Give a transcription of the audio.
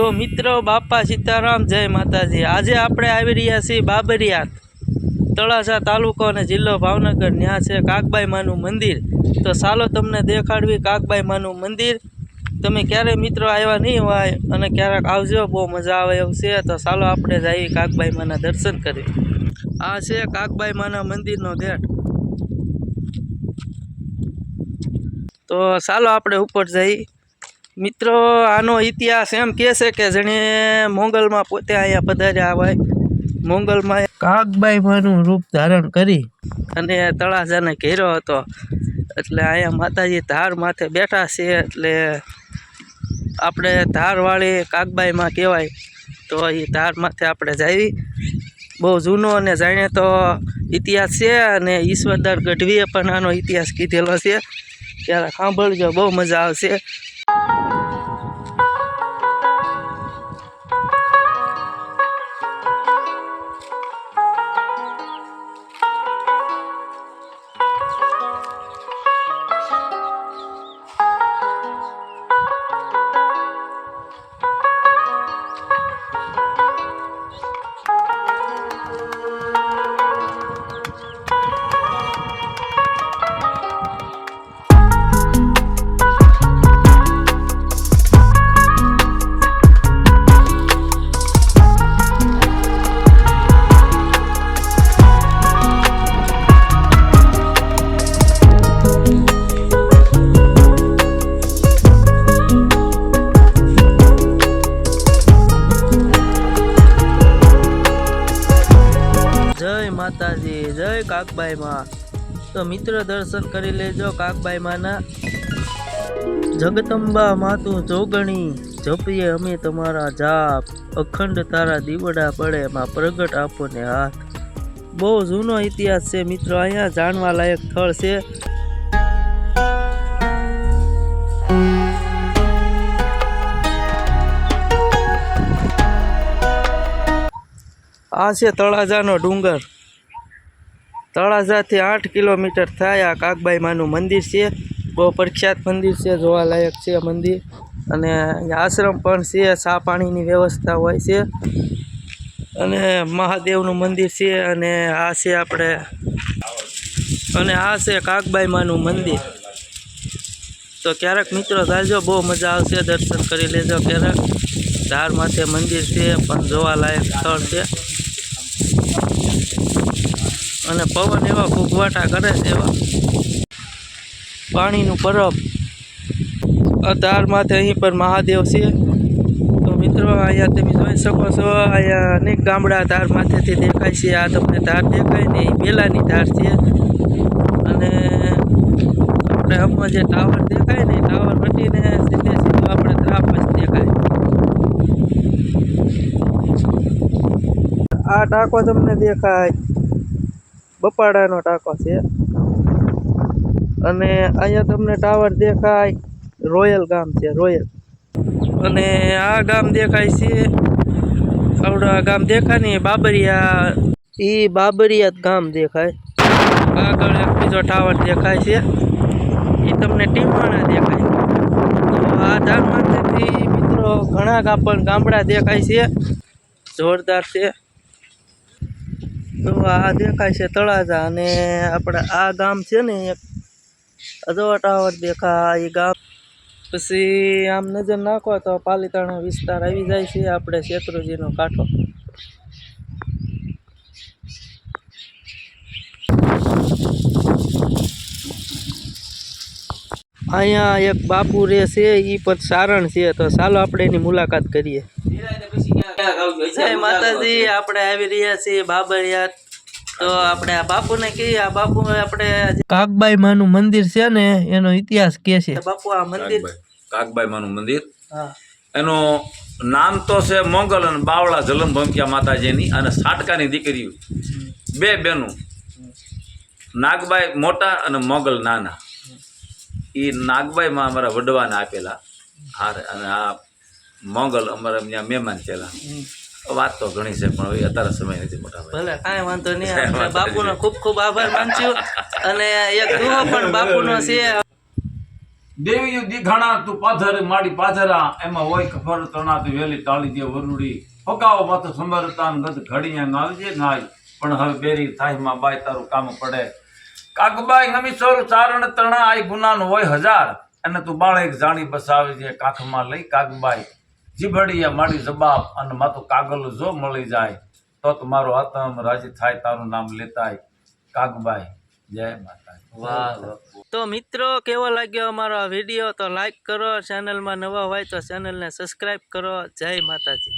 તો મિત્રો, બાપા સીતારામ, જય માતાજી. આજે આપણે આવી રહ્યા છીએ બાબરિયાત તળાસા તાલુકો અને જિલ્લો ભાવનગર. ત્યાં છે કાકબાઈ માનું મંદિર. તો ચાલો તમને દેખાડવી કાકબાઈ માનું મંદિર. તમે ક્યારે મિત્રો આવ્યા નહીં હોય અને ક્યારેક આવજો, બહુ મજા આવે એવું છે, તો ચાલો આપણે જઈએ કાકબાઈ માના દર્શન કરી. આ છે કાકબાઈ માના મંદિરનો ગેટ. તો ચાલો આપણે ઉપર જઈ મિત્રો આનો ઇતિહાસ એમ કહે છે કે જેણે મોંગલમાં પોતે અહીંયા પધાર્યા હોય મોંગલમાં કાગબાઈ માનું રૂપ ધારણ કરી. અને તળાજાને ઘેરો હતો. એટલે અહીંયા માતાજી ધાર માથે બેઠા છે એટલે આપણે ધારવાળી કાગબાઈમાં કહેવાય. તો એ ધાર માથે આપણે જાવી. બહુ જૂનો અને જાણે તો ઇતિહાસ છે અને ઈશ્વરદાર ગઢવીએ પણ આનો ઇતિહાસ કીધેલો છે. ત્યારે સાંભળજો બહુ મજા આવશે. માતાજી, જય કાકબાઈ માં તો મિત્ર દર્શન કરી લેજો કાકબાઈ માના જગદંબા માતું જોગણી, જપીએ અમે તમારા જાપ. અખંડ તારા દીવડા પડે માં પ્રગટ આપો ને હાથ. બહુ જૂનો ઇતિહાસ છે મિત્રો, અહીંયા જાણવા લાયક સ્થળ છે. આ છે તળાજાનો ડુંગર. તળાજાથી આઠ કિલોમીટર થાય. આ કાગબાઈ માનું મંદિર છે. બહુ પ્રખ્યાત મંદિર છે, જોવાલાયક છે મંદિર. અને આશ્રમ પણ છે ચા પાણીની વ્યવસ્થા હોય છે. અને મહાદેવનું મંદિર છે અને આ છે આપણે, અને આ છે કાગબાઈ માનું મંદિર. તો ક્યારેક મિત્રો જાજો બહુ મજા આવશે દર્શન કરી લેજો ક્યારેક. ધાર માથે મંદિર છે, પણ જોવાલાયક સ્થળ છે. અને પવન એવા ફૂગવાટા કરે છે એવા. પાણીનું પરબ. આ ધાર માથે અહીં પર મહાદેવ છે. તો મિત્રો, અહીંયા તમે જોઈ શકો છો, અહીંયા અનેક ગામડા ધાર માથેથી દેખાય છે. આ તમને ધાર દેખાય ને એ પહેલાંની ધાર છે. અને આપણે હમણાં જે ટાવર દેખાય ને એ ટાવર હટીને સીધે સીધું આપણે ધાપ જ દેખાય. આ ટાંકો તમને દેખાય. બપાડાનો ટાંકો છે. અને અહીંયા તમને ટાવર દેખાય, રોયલ ગામ છે, રોયલ. અને આ ગામ દેખાય છે, આવડા ગામ દેખાય ને, બાબરિયા. એ બાબરિયા ગામ દેખાય. આગળ એક બીજો ટાવર દેખાય છે. એ તમને ટીમાણા દેખાય. આ ધારમાંથી મિત્રો ઘણા ગામડા દેખાય છે. જોરદાર છે. તો આ દેખાય છે તળાજા અને આપણે આ ગામ છે ને એક અધો ટાવર દેખાય, એ ગામ પછી આમ નજર નાખો તો પાલીતાણા વિસ્તાર આવી જાય છે આપણે શેત્રુજીનો કાંઠો. અહીંયા એક બાપુ રે છે એ પણ સારણ છે, તો ચાલો આપણે એની મુલાકાત કરીએ. જય માતાજી આપણે આવી રહ્યા છીએ બાબરિયા તો આપણે આ બાપુને કહીએ આ બાપુ આપણે કાકબાઈ માનું મંદિર છે ને એનો ઇતિહાસ કે છે? બાપુ આ મંદિર કાકબાઈ કાકબાઈ માનું મંદિર. હા. નામ તો છે મોગલ અને બાવળા જલમ ભમક્યા માતાજીની અને સાટકાની દીકરીઓ. બે બેનું. નાગબાઈ મોટા અને મોગલ નાના. એ નાગબાઈમાં અમારા વડવાને આપેલા હાર અને આ મોગલ અમારા ત્યાં મહેમાન થયેલા. વાત તો ઘણી છે પણ હવે અત્યારે સમય નથી મોટા ભલે કાંઈ વાંધો નહીં બાપુનો ખૂબ ખૂબ આભાર માનશું અને એક દુહો પણ બાપુનો છે. દેવીયું દીઘાણા તું પાથર માડી પાથરા એમાં હોય ખબર તણા તું વેલી તાળી દે વરુડી. ફકાવો માથું સંભરતા ગત ઘડીયા ગાવજે નાય પણ હવે બેરી થાયમાં બાય તારું કામ પડે. કાકબાઈ નમીસોર ચારણ તણા આઈ ગુનાનું હોય હજાર. અને તું બાળક જાણી બસાવી છે કાખમાં લઈ કાકબાઈ જીભડિયા મારી જબાબ અને માતું કાગળ જો મળી જાય, તો તમારો આત્મ રાજી થાય, તારું નામ લેતાય. કાગબાઈ, જય માતા વાહ. તો મિત્રો, કેવો લાગ્યો અમારો વીડિયો? તો લાઈક કરો ચેનલમાં નવા હોય તો ચેનલને સબસ્ક્રાઈબ કરો. જય માતાજી.